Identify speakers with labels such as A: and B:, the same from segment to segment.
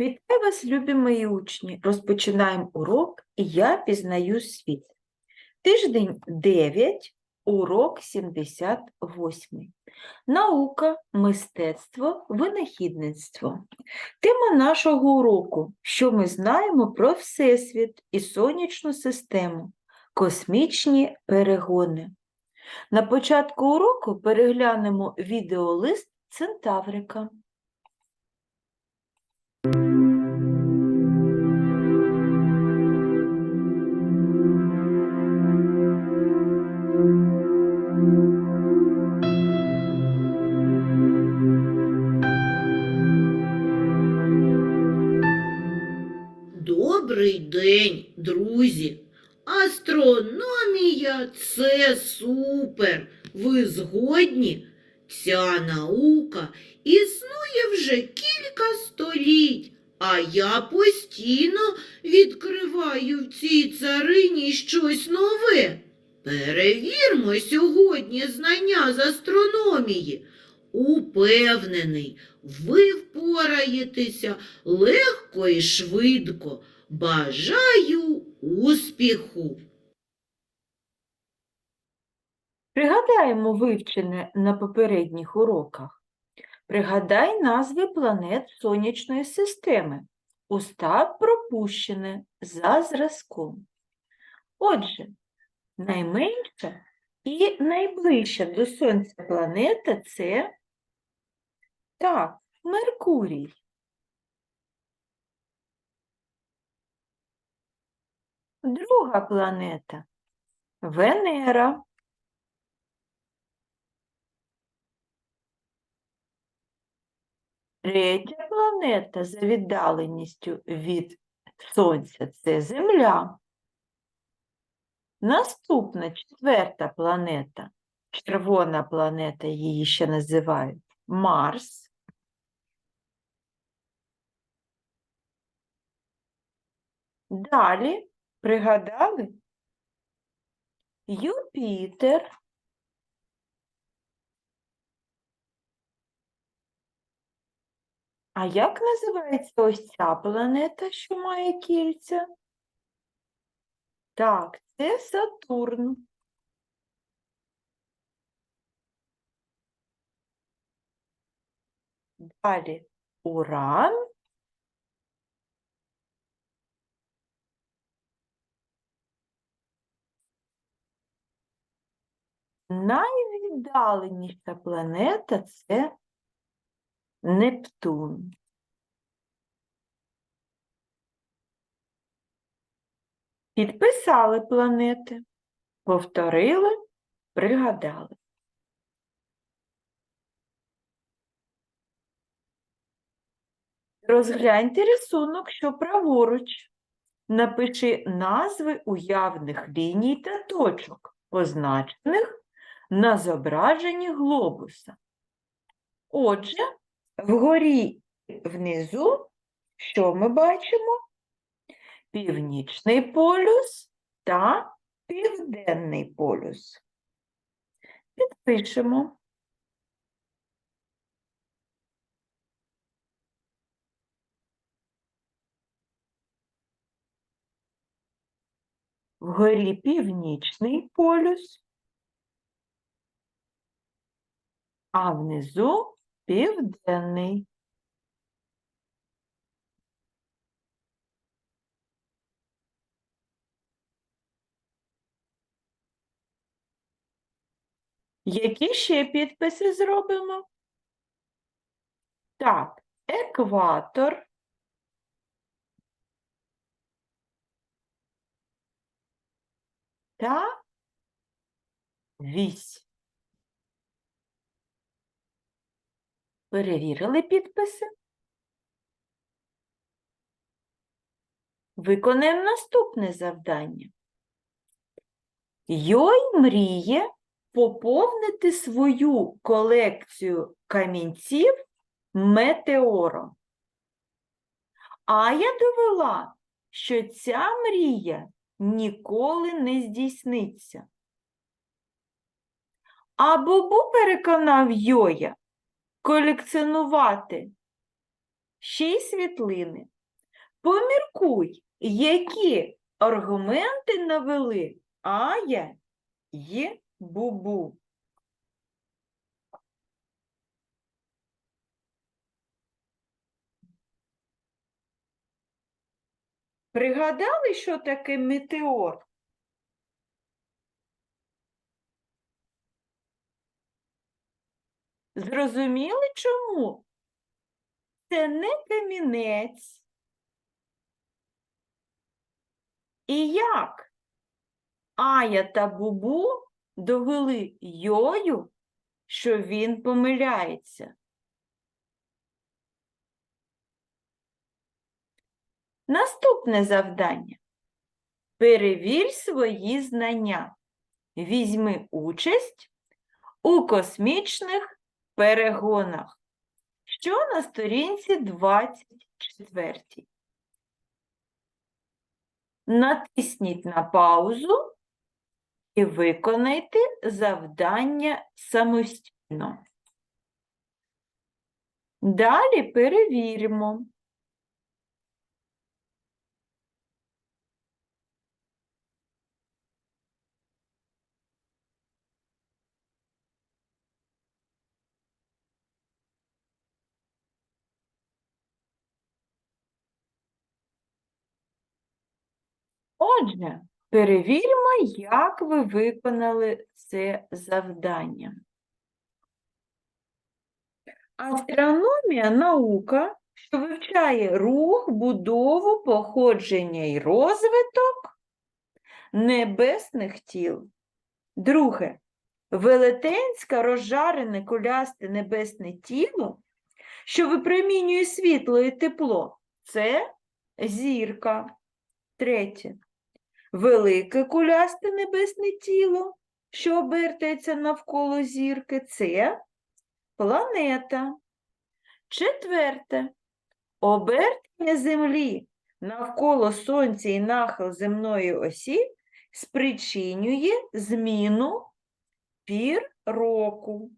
A: Вітаю вас, любі мої учні! Розпочинаємо урок і я пізнаю світ. Тиждень 9, урок 78. Наука, мистецтво, винахідництво. Тема нашого уроку що ми знаємо про Всесвіт і сонячну систему, космічні перегони. На початку уроку переглянемо відеолист Центаврика.
B: Добрий день, друзі! Астрономія це супер! Ви згодні? Ця наука існує вже кілька століть, а я постійно відкриваю в цій царині щось нове. Перевірмо сьогодні знання з астрономії. Упевнений, ви впораєтеся легко і швидко. Бажаю успіху!
A: Пригадаємо вивчене на попередніх уроках. Пригадай назви планет Сонячної системи. Устав пропущене за зразком. Отже, найменша і найближча до Сонця планета це так, Меркурій. Друга планета Венера. Третя планета за віддаленістю від Сонця це Земля. Наступна четверта планета, червона планета, її ще називають Марс. Далі пригадали Юпітер. А як називається ось ця планета, що має кільця? Так, це Сатурн. Далі Уран. Найвіддаленіша планета це Нептун. Підписали планети, повторили, пригадали. Розгляньте рисунок, що праворуч. Напиши назви уявних ліній та точок, позначених на зображенні глобуса. Отже, вгорі внизу, що ми бачимо? Північний полюс та південний полюс. Підпишемо. Вгорі північний полюс, а внизу південний. Які ще підписи зробимо? Так, екватор. Та вісь. Перевірили підписи? Виконаємо наступне завдання. Йой мріє поповнити свою колекцію камінців метеором. А я довела, що ця мрія ніколи не здійсниться. А Бобу переконав Йоя колекціонувати ще й світлини. Поміркуй, які аргументи навели Ая й Бубу. Пригадали, що таке метеор? Зрозуміли чому? Це не камінець. І як Ая та Бубу довели Йою, що він помиляється? Наступне завдання. Перевір свої знання. Візьми участь у космічних перегонах, що на сторінці 24. Натисніть на паузу і виконайте завдання самостійно. Далі перевіримо. Отже, перевіримо, як ви виконали це завдання. Астрономія – наука, що вивчає рух, будову, походження і розвиток небесних тіл. Друге. Велетенське розжарене кулясте небесне тіло, що випромінює світло і тепло, це зірка. Третє. Велике кулясте небесне тіло, що обертається навколо зірки, це планета. Четверте. Обертання Землі навколо Сонця і нахил земної осі спричинює зміну пір року.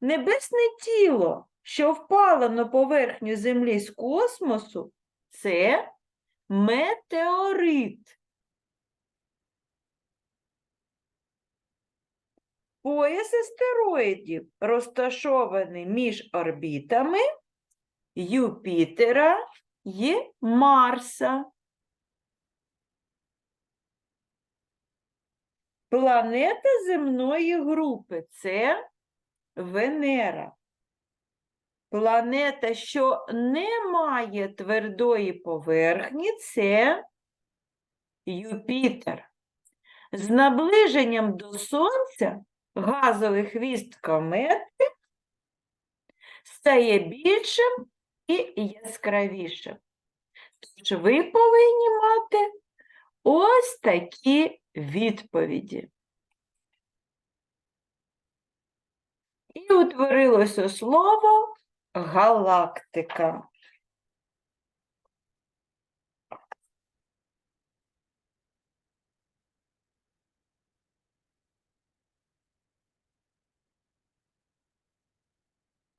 A: Небесне тіло, що впало на поверхню Землі з космосу, це метеорит. Пояс астероїдів розташований між орбітами Юпітера і Марса. Планета земної групи це Венера. Планета, що не має твердої поверхні, це Юпітер. З наближенням до Сонця газовий хвіст комети стає більшим і яскравішим. Тож ви повинні мати ось такі відповіді. І утворилося слово галактика.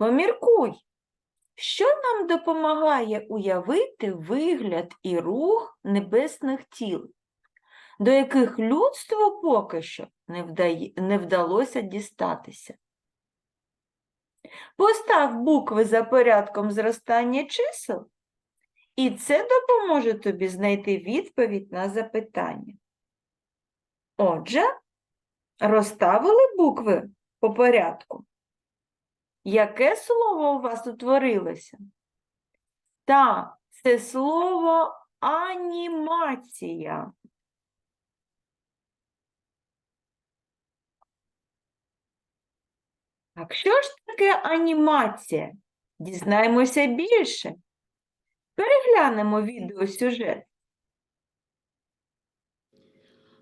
A: Поміркуй, що нам допомагає уявити вигляд і рух небесних тіл, до яких людству поки що не, вдає, не вдалося дістатися. Постав букви за порядком зростання чисел, і це допоможе тобі знайти відповідь на запитання. Отже, розставили букви по порядку. Яке слово у вас утворилося? Так, це слово анімація. Так що ж таке анімація? Дізнаємося більше. Переглянемо відеосюжет.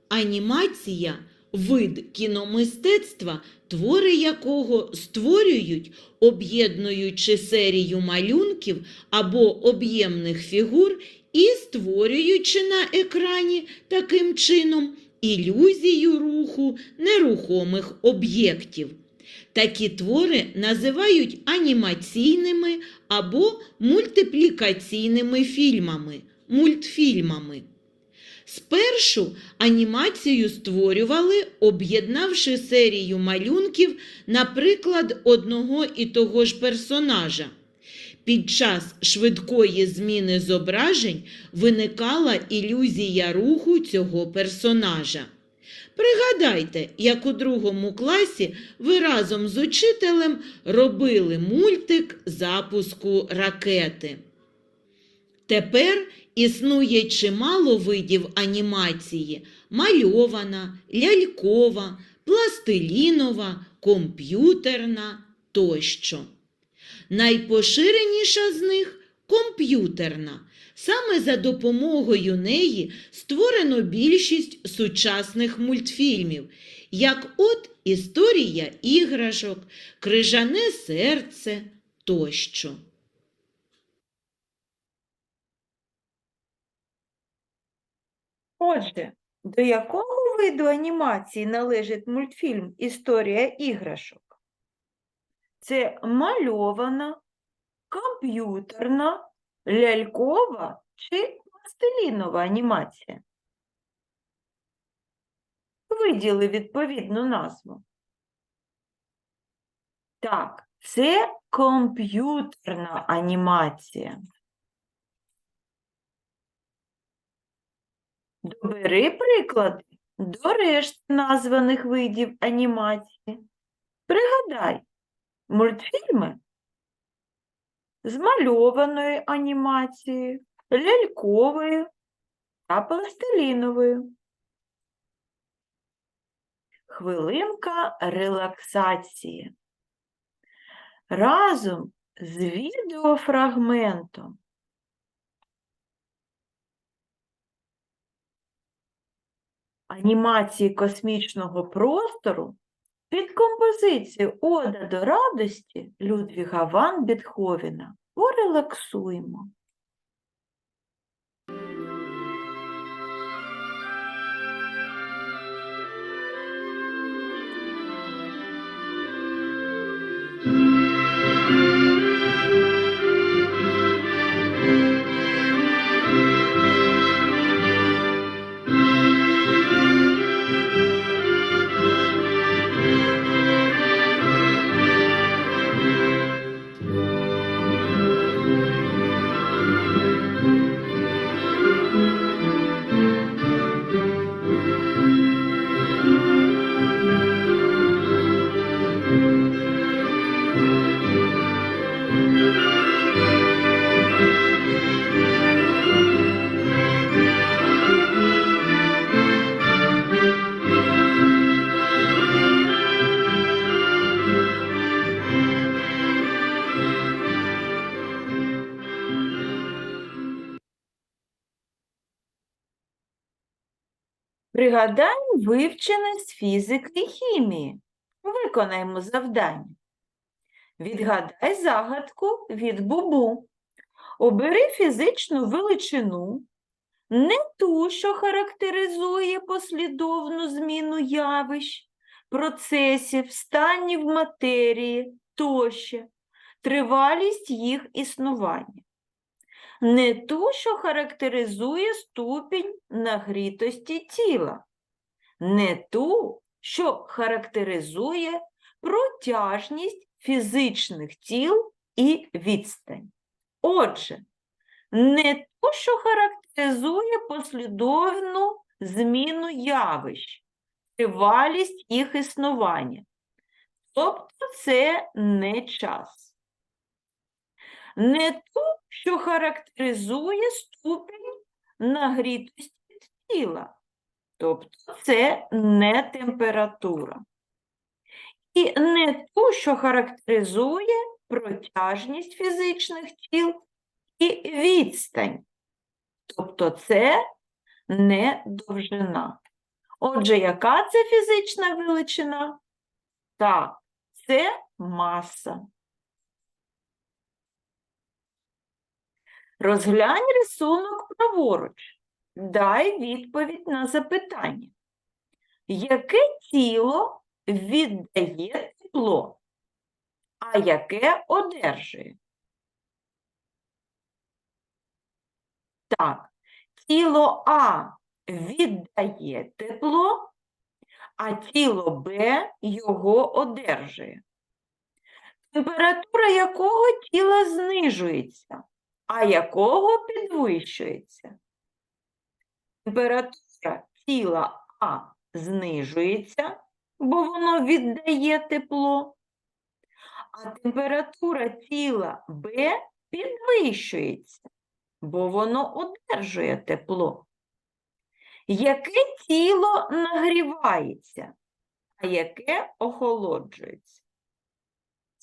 B: Анімація вид кіномистецтва, твори якого створюють, об'єднуючи серію малюнків або об'ємних фігур і створюючи на екрані таким чином ілюзію руху нерухомих об'єктів. Такі твори називають анімаційними або мультиплікаційними фільмами, мультфільмами. Спершу анімацію створювали, об'єднавши серію малюнків, наприклад, одного і того ж персонажа. Під час швидкої зміни зображень виникала ілюзія руху цього персонажа. Пригадайте, як у другому класі ви разом з учителем робили мультик запуску ракети. Тепер існує чимало видів анімації: мальована, лялькова, пластилінова, комп'ютерна тощо. Найпоширеніша з них комп'ютерна. Саме за допомогою неї створено більшість сучасних мультфільмів, як от Історія іграшок, Крижане серце тощо.
A: Отже, до якого виду анімації належить мультфільм Історія іграшок? Це мальована, комп'ютерна, лялькова чи пластилінова анімація? Виділи відповідну назву. Так, це комп'ютерна анімація. Добери приклади до решти названих видів анімації. Пригадай, мультфільми з мальованою анімацією, ляльковою та пластиліновою. Хвилинка релаксації. Разом з відеофрагментом анімації космічного простору під композицію Ода до радості Людвіга ван Бетховена порелаксуємо. Пригадаємо вивчене з фізики і хімії. Виконаємо завдання. Відгадай загадку від бубу. Обери фізичну величину, не ту, що характеризує послідовну зміну явищ, процесів, станів матерії тощо, тривалість їх існування. Не ту, що характеризує ступінь нагрітості тіла, не ту, що характеризує протяжність фізичних тіл і відстань. Отже, не ту, що характеризує послідовну зміну явищ, тривалість їх існування. Тобто це не час. Не ту, що характеризує ступінь нагрітості тіла. Тобто це не температура. І не ту, що характеризує протяжність фізичних тіл і відстань. Тобто це не довжина. Отже, яка це фізична величина? Так, це маса. Розглянь рисунок праворуч. Дай відповідь на запитання. Яке тіло віддає тепло? а яке одержує? Так, тіло А віддає тепло, а тіло Б його одержує. Температура якого тіла знижується, а якого підвищується? Температура тіла А знижується, бо воно віддає тепло, а температура тіла Б підвищується, бо воно одержує тепло. Яке тіло нагрівається, а яке охолоджується?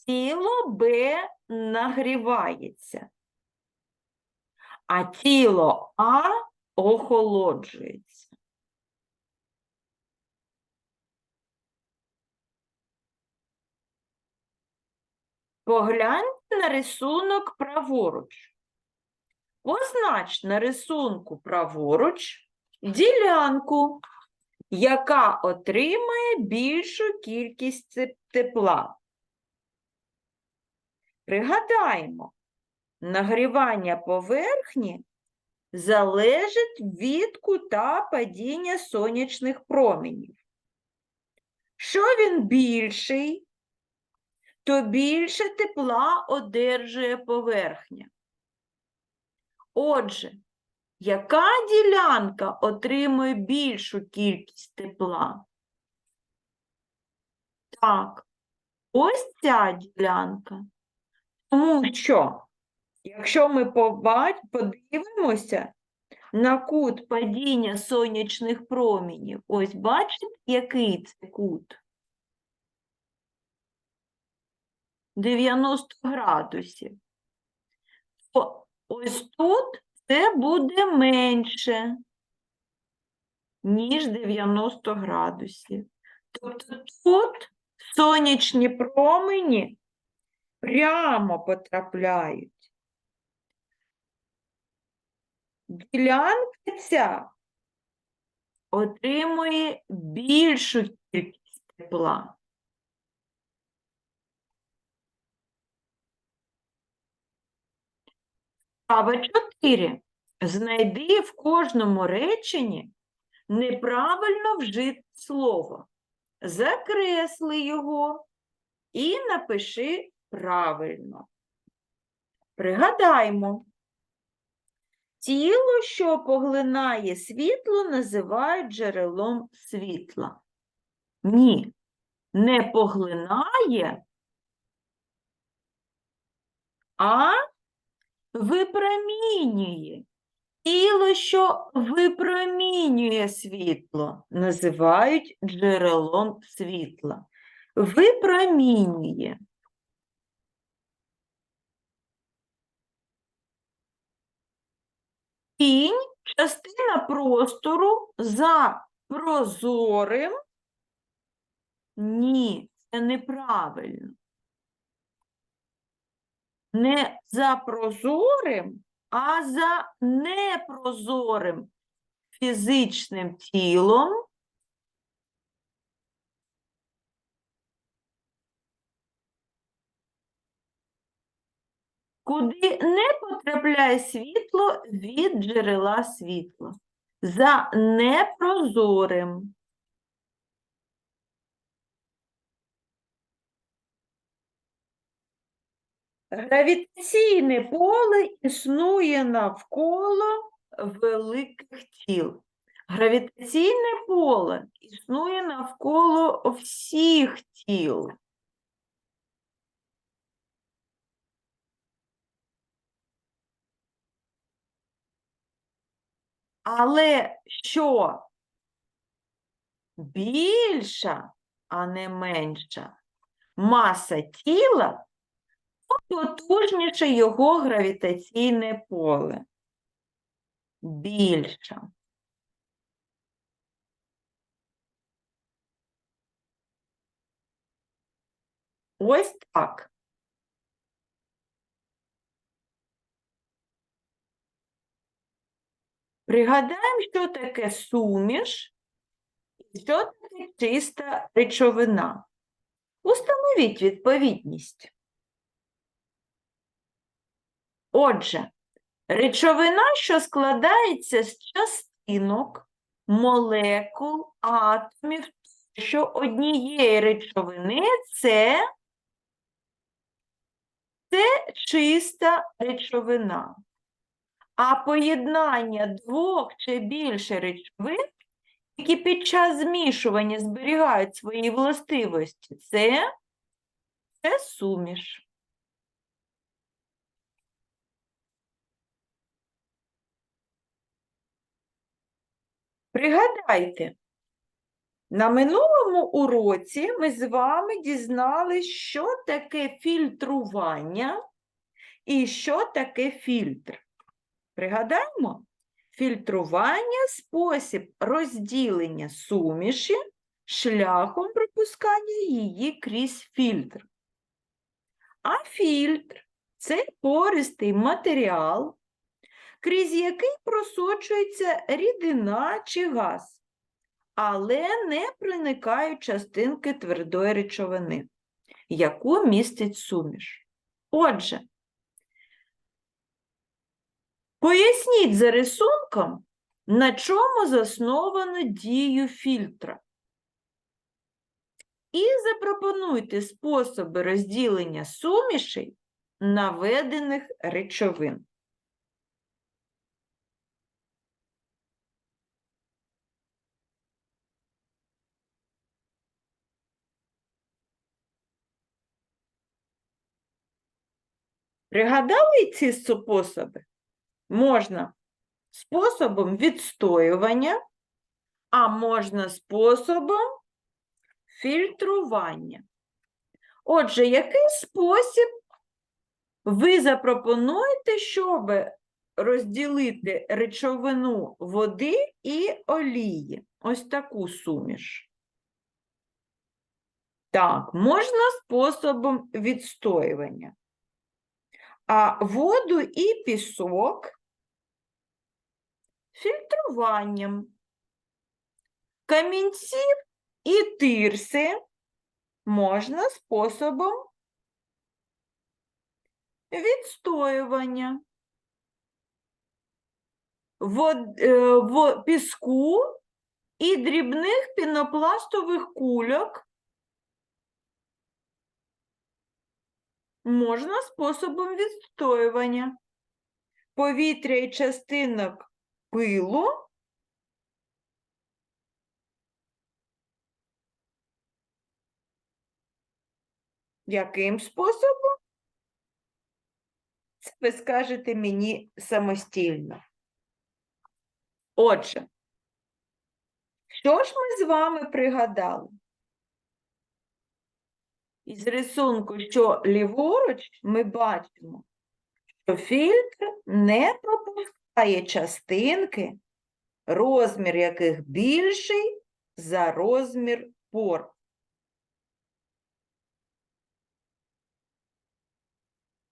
A: Тіло Б нагрівається, а тіло А охолоджується. Погляньте на рисунок праворуч. Познач на рисунку праворуч ділянку, яка отримає більшу кількість тепла. Пригадаємо, нагрівання поверхні залежить від кута падіння сонячних променів. Що він більший, то більше тепла одержує поверхня. Отже, яка ділянка отримує більшу кількість тепла? Так, ось ця ділянка. Тому що, якщо ми подивимося на кут падіння сонячних промінів, ось бачите, який це кут? 90 градусів. То ось тут це буде менше, ніж 90 градусів. Тобто тут сонячні промені прямо потрапляють. Ділянка ця отримує більшу кількість тепла. Справа 4. Знайди в кожному реченні неправильно вжите слово. Закресли його і напиши правильно. Пригадаймо. Тіло, що поглинає світло, називають джерелом світла. Ні, не поглинає, а випромінює. Тіло, що випромінює світло, називають джерелом світла. Випромінює. Тінь частина простору за прозорим. Ні, це неправильно. Не за прозорим, а за непрозорим фізичним тілом. Куди не потрапляє світло від джерела світла. За непрозорим. Гравітаційне поле існує навколо великих тіл. Гравітаційне поле існує навколо всіх тіл. Але що більша, а не менша маса тіла, то потужніше його гравітаційне поле. Більша. Ось так. Пригадаємо, що таке суміш і що таке чиста речовина. Установіть відповідність. Отже, речовина, що складається з частинок, молекул, атомів, що однієї речовини це, це чиста речовина. А поєднання двох чи більше речовин, які під час змішування зберігають свої властивості, це, це суміш. Пригадайте, на минулому уроці ми з вами дізналися, що таке фільтрування і що таке фільтр. Пригадаємо, фільтрування – спосіб розділення суміші шляхом пропускання її крізь фільтр. А фільтр – це пористий матеріал, крізь який просочується рідина чи газ, але не проникають частинки твердої речовини, яку містить суміш. Отже, поясніть за рисунком, на чому засновано дію фільтра. І запропонуйте способи розділення сумішей наведених речовин. Пригадали ці способи? Можна способом відстоювання, а можна способом фільтрування. Отже, який спосіб ви запропонуєте, щоб розділити речовину води і олії? Ось таку суміш. Так, можна способом відстоювання. А воду і пісок фільтруванням. Камінців і тирси можна способом відстоювання. Вод, е, в піску і дрібних пінопластових кульок можна способом відстоювання. Повітря і частинок пилу Яким способом? Це ви скажете мені самостійно. Отже, що ж ми з вами пригадали? Із рисунку, що ліворуч, ми бачимо, що фільтр не пропускає частинки, розмір яких більший за розмір пор.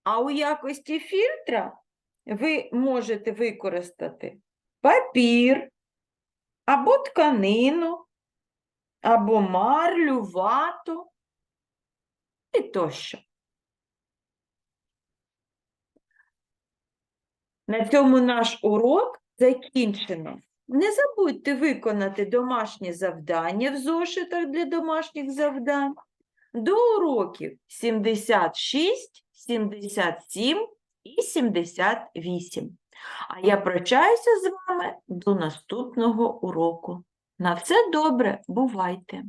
A: А у якості фільтра ви можете використати папір, або тканину, або марлю, вату і тощо. На цьому наш урок закінчено. Не забудьте виконати домашні завдання в зошитах для домашніх завдань до уроків 76, 77 і 78. А я прощаюся з вами до наступного уроку. На все добре, бувайте!